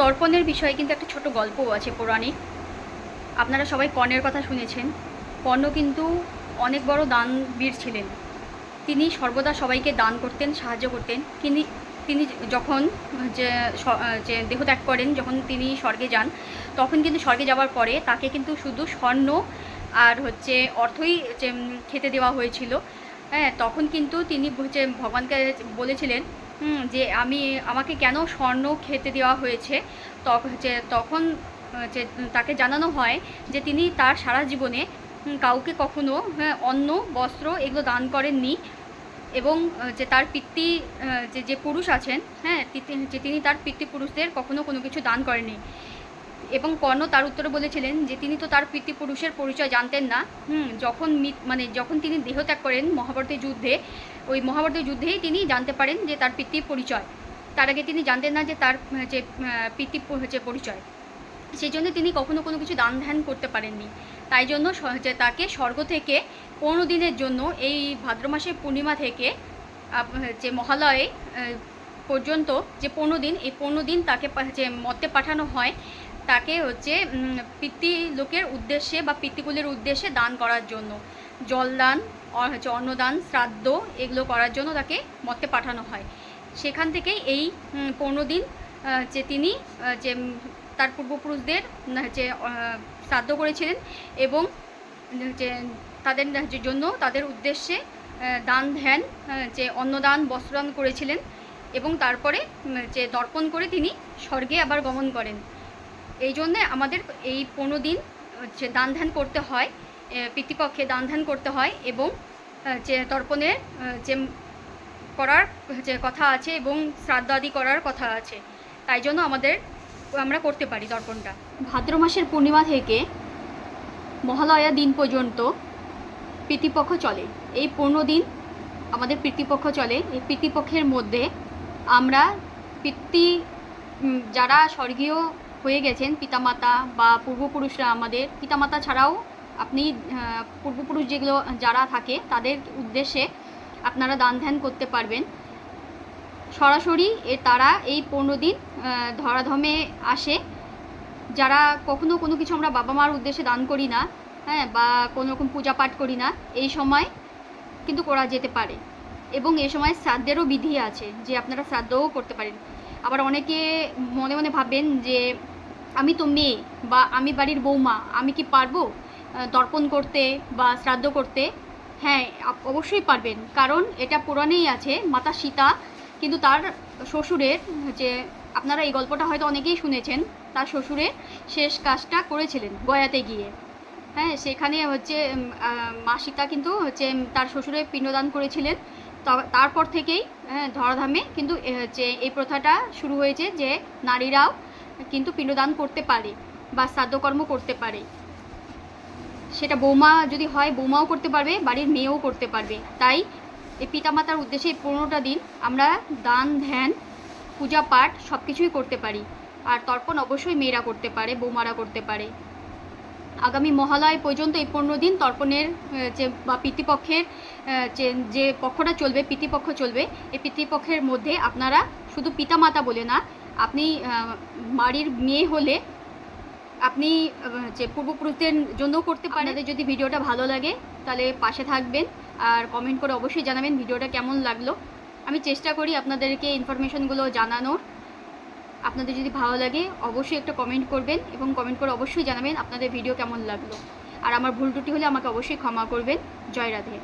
তর্পণের বিষয়ে কিন্তু একটা ছোট গল্পও আছে পৌরাণিক আপনারা সবাই কর্ণের কথা শুনেছেন। কর্ণ কিন্তু অনেক বড় দানবীর ছিলেন। তিনি সর্বদা সবাইকে দান করতেন, সাহায্য করতেন। তিনি তিনি যখন যে যে দেহত্যাগ করেন, যখন তিনি স্বর্গে যান, তখন কিন্তু স্বর্গে যাওয়ার পরে তাকে কিন্তু শুধু স্বর্ণ আর হচ্ছে অর্থই খেতে দেওয়া হয়েছিল হ্যাঁ তখন কিন্তু তিনি হচ্ছে ভগবানকে বলেছিলেন যে আমি আমাকে কেন স্বর্ণ খেতে দেওয়া হয়েছে যে তখন যে তাকে জানানো হয় যে তিনি তার সারা জীবনে কাউকে কখনো হ্যাঁ, অন্ন বস্ত্র এগুলো দান করেননি এবং যে তার পিতৃ যে যে পুরুষ আছেন হ্যাঁ যে তিনি তার পিতৃপুরুষদের কখনো কোনো কিছু দান করেনি এবং কর্ণ তার উত্তরে বলেছিলেন যে তিনি তো তার পিতৃপুরুষের পরিচয় জানতেন না। হুম, যখন মানে যখন তিনি দেহত্যাগ করেন মহাভারতের যুদ্ধে, ওই মহাভারতের যুদ্ধেই তিনি জানতে পারেন যে তার পিতৃ পরিচয়। তার আগে তিনি জানতেন না যে তার, যে পিতৃ হচ্ছে পরিচয়। সেই জন্য তিনি কখনো কোনো কিছু দান ধ্যান করতে পারেননি। তাই জন্য তাকে স্বর্গ থেকে পনেরো দিনের জন্য এই ভাদ্র মাসের পূর্ণিমা থেকে যে মহালয়ে পর্যন্ত যে পনেরো দিন, এই পনেরো দিন তাকে যে মর্তে পাঠানো হয় তাকে হচ্ছে লোকের উদ্দেশ্যে বা পিতৃকুলের উদ্দেশ্যে দান করার জন্য। জলদান হচ্ছে অন্নদান, শ্রাদ্ধ এগুলো করার জন্য তাকে মতে পাঠানো হয়। সেখান থেকেই এই পনেরো দিন যে তিনি যে তার পূর্বপুরুষদের যে শ্রাদ্ধ করেছিলেন এবং যে তাদের জন্য তাদের উদ্দেশ্যে দান, ধ্যান যে অন্নদান, বস্ত্রদান করেছিলেন এবং তারপরে যে দর্পণ করে তিনি স্বর্গে আবার গমন করেন। এই জন্যে আমাদের এই পনেরো দিন, হচ্ছে দান ধ্যান করতে হয় পিতৃপক্ষে দান ধ্যান করতে হয় এবং যে তর্পণের যে করার, যে কথা আছে এবং শ্রাদ্ধ আদি করার কথা আছে। তাই জন্য আমাদের, আমরা করতে পারি তর্পণটা। ভাদ্র মাসের পূর্ণিমা থেকে মহালয়া দিন পর্যন্ত পিতৃপক্ষ চলে। এই পনেরো দিন আমাদের পিতৃপক্ষ চলে। এই পিতৃপক্ষের মধ্যে আমরা পিতৃ যারা স্বর্গীয় হয়ে গেছেন পিতামাতা বা পূর্বপুরুষরা আমাদের। পিতামাতা ছাড়াও আপনি পূর্বপুরুষ যেগুলো, যারা থাকে, তাদের উদ্দেশ্যে আপনারা দান ধ্যান করতে পারবেন। সরাসরি এ তারা এই পনেরো দিন ধরাধমে আসে। যারা কখনো কোনো কিছু আমরা বাবা মার উদ্দেশ্যে দান করি না হ্যাঁ বা কোনো রকম পূজা পাঠ করি না, এই সময় কিন্তু করা যেতে পারে। এবং এই সময় শ্রাদ্ধেরও বিধি আছে যে আপনারা শ্রাদ্ধও করতে পারেন। আবার অনেকে মনে মনে ভাবেন যে আমি তো মেয়ে বা আমি বাড়ির বৌমা আমি কি পারব দর্পণ করতে বা শ্রাদ্ধ করতে? হ্যাঁ অবশ্যই পারবেন কারণ এটা পুরাণেই আছে মাতা সীতা কিন্তু তার শ্বশুরের যে আপনারা এই গল্পটা হয়তো অনেকেই শুনেছেন তার শ্বশুরের শেষ কাজটা করেছিলেন গয়াতে গিয়ে। হ্যাঁ সেখানে হচ্ছে মা সীতা কিন্তু হচ্ছে তার শ্বশুরের পিণ্ডদান করেছিলেন। তারপর থেকেই হ্যাঁ, ধরাধামে কিন্তু হচ্ছে এই প্রথাটা শুরু হয়েছে যে নারীরাও কিন্তু পিণ্ডদান করতে পারে বা শ্রাদ্ধকর্ম করতে পারে। সেটা বৌমা যদি হয়, বৌমাও করতে পারবে, বাড়ির মেয়েও করতে পারবে। তাই এই পিতামাতার উদ্দেশ্যে এই পনেরোটা দিন আমরা দান, ধ্যান, পূজা পাঠ সব কিছুই করতে পারি। আর তর্পণ অবশ্যই মেয়েরা করতে পারে, বৌমারা করতে পারে। আগামী মহালয় পর্যন্ত এই পনেরো দিন তর্পণের যে, বা পিতৃপক্ষের যে যে পক্ষটা চলবে, পিতৃপক্ষ চলবে, এই পিতৃপক্ষের মধ্যে আপনারা শুধু পিতামাতা বলে না আপনি বাড়ির মেয়ে হলে আপনি যে পূর্বপুরুষদের জন্যও করতে পারেন। যদি ভিডিওটা ভালো লাগে, তাহলে পাশে থাকবেন। আর কমেন্ট করে অবশ্যই জানাবেন ভিডিওটা কেমন লাগল। আমি চেষ্টা করি আপনাদেরকে ইনফরমেশনগুলো জানানোর। আপনাদের যদি ভালো লাগে, অবশ্যই একটা কমেন্ট করবেন এবং কমেন্ট করে অবশ্যই জানাবেন আপনাদের ভিডিও কেমন লাগল। আর আমার ভুল ত্রুটি হলে আমাকে অবশ্যই ক্ষমা করবেন। জয় রাধে।